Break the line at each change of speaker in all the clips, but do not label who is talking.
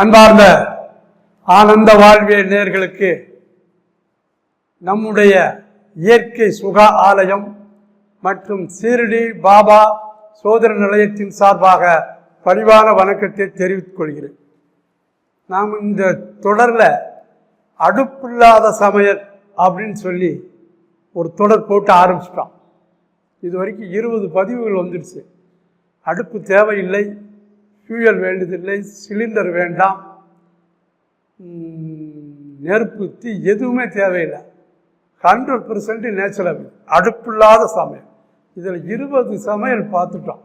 அன்பார்ந்த ஆனந்த வாழ்வியல் நேர்களுக்கு நம்முடைய இயற்கை சுகா ஆலயம் மற்றும் சீரடி பாபா சோதர நிலையத்தின் சார்பாக பணிவான வணக்கத்தை தெரிவித்துக் கொள்கிறேன். நாம் இந்த தொடரில் அடுப்பில்லாத சமையல் அப்படின்னு சொல்லி ஒரு தொடர் போட்டு ஆரம்பிச்சிட்டோம். இது வரைக்கும் இருபது பதிவுகள் வந்துடுச்சு அடுப்பு தேவையில்லை. ஃபியூயல் வேண்டியதில்லை சிலிண்டர் வேண்டாம். நெருப்பு தீ எதுவுமே தேவையில்லை. ஹண்ட்ரட் பர்சன்ட் நேச்சுரல் அடுப்பில்லாத சமையல். இதில் இருபது சமையல் பார்த்துட்டோம்.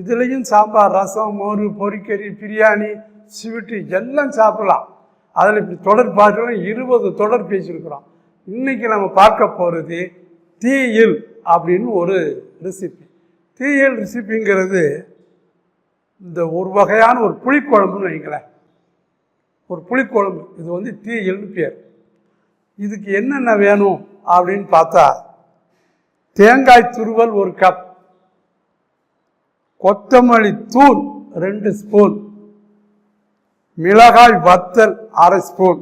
இதுலேயும் சாம்பார் ரசம் மோர் பொரிக்கறி பிரியாணி ஸ்வீட்டு எல்லாம் சாப்பிடலாம். அதில் இப்படி தொடர் பார்க்கலாம் இருபது தொடர் பேசியிருக்கிறோம். இன்றைக்கி நம்ம பார்க்க போகிறது தீயில் அப்படின்னு ஒரு ரெசிபி தீயில் ரெசிபிங்கிறது இந்த ஒரு வகையான ஒரு புளிக்குழம்புன்னு வைங்களேன். ஒரு புளிக்குழம்பு. இது வந்து தீ பேர். இதுக்கு என்னென்ன வேணும் அப்படின்னு பார்த்தா தேங்காய் துருவல் ஒரு கப் கொத்தமல்லி தூள் ரெண்டு ஸ்பூன் மிளகாய் வத்தல் அரை ஸ்பூன்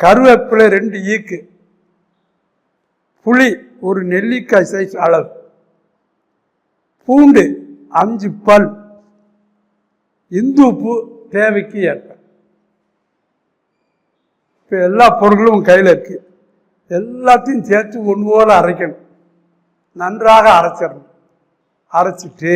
கருவேப்பிலை ரெண்டு ஈக்கு புளி ஒரு நெல்லிக்காய் சைஸ் அளவு பூண்டு அஞ்சு பல் இந்து உப்பு தேவைக்கு ஏற்ப. இப்போ எல்லா பொருட்களும் கையில் இருக்குது எல்லாத்தையும் சேர்த்து ஒன்று போல் அரைக்கணும். நன்றாக அரைச்சிடணும். அரைச்சிட்டு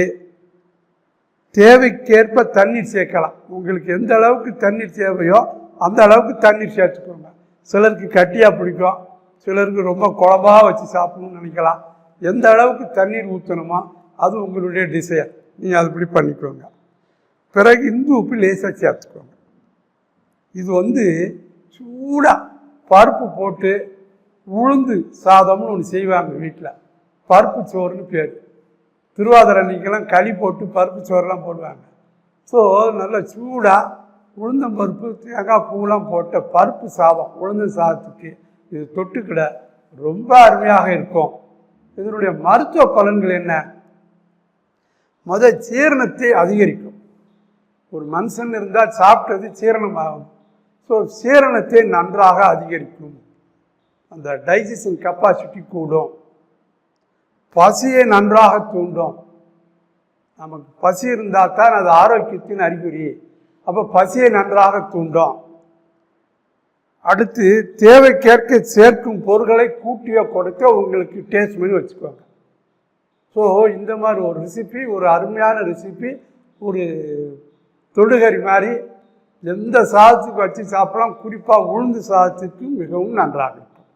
தேவைக்கேற்ப தண்ணீர் சேர்க்கலாம். உங்களுக்கு எந்த அளவுக்கு தண்ணீர் தேவையோ அந்த அளவுக்கு தண்ணீர் சேர்த்துக்கோங்க. சிலருக்கு கட்டியாக பிடிக்கும். சிலருக்கு ரொம்ப குழம்பாக வச்சு சாப்பிடணும்னு நினைக்கலாம். எந்த அளவுக்கு தண்ணீர் ஊற்றணுமோ அது உங்களுடைய டிசைன் நீங்கள் அதுபடி பண்ணிக்கோங்க. பிறகு இந்து உப்பு லேசாக சேர்த்துக்கோங்க இது வந்து சூடாக பருப்பு போட்டு உளுந்து சாதம்னு ஒன்று செய்வாங்க வீட்டில் பருப்பு சோறுன்னு பேர். திருவாதிரை அன்னைக்கெல்லாம் களி போட்டு பருப்பு சோறுலாம் போடுவாங்க. ஸோ நல்லா சூடாக உளுந்தம் பருப்பு தேங்காய் பூலாம் போட்ட பருப்பு சாதம் உளுந்த சாதத்துக்கு இது தொட்டுக்கிட ரொம்ப அருமையாக இருக்கும். இதனுடைய மருத்துவ பலன்கள் என்ன? மத ஜீரணத்தை அதிகரிக்கும். ஒரு மனுஷன் இருந்தால் சாப்பிட்டது சீரணமாகும். ஸோ சீரணத்தை நன்றாக அதிகரிக்கும். அந்த டைஜஷன் கெப்பாசிட்டி கூடும். பசியை நன்றாக தூண்டும். நமக்கு பசி இருந்தால் தான் அது ஆரோக்கியத்தின் அறிகுறி. அப்போ பசியை நன்றாக தூண்டும். அடுத்து தேவைக்கேற்க சேர்க்கும் பொருட்களை கூட்டியோ கொடுக்க உங்களுக்கு டேஸ்ட் பண்ணி வச்சுக்கோங்க ஸோ இந்த மாதிரி ஒரு ரெசிபி ஒரு அருமையான ரெசிபி ஒரு தொடுகறி மாதிரி எந்த சாதத்துக்கு வச்சு சாப்பிடலாம் குறிப்பாக உளுந்து சாதத்துக்கு மிகவும் நன்றாக இருக்கும்.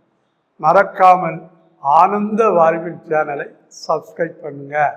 மறக்காமல் ஆனந்த வாழ்வில் சேனலை சப்ஸ்கிரைப் பண்ணுங்கள்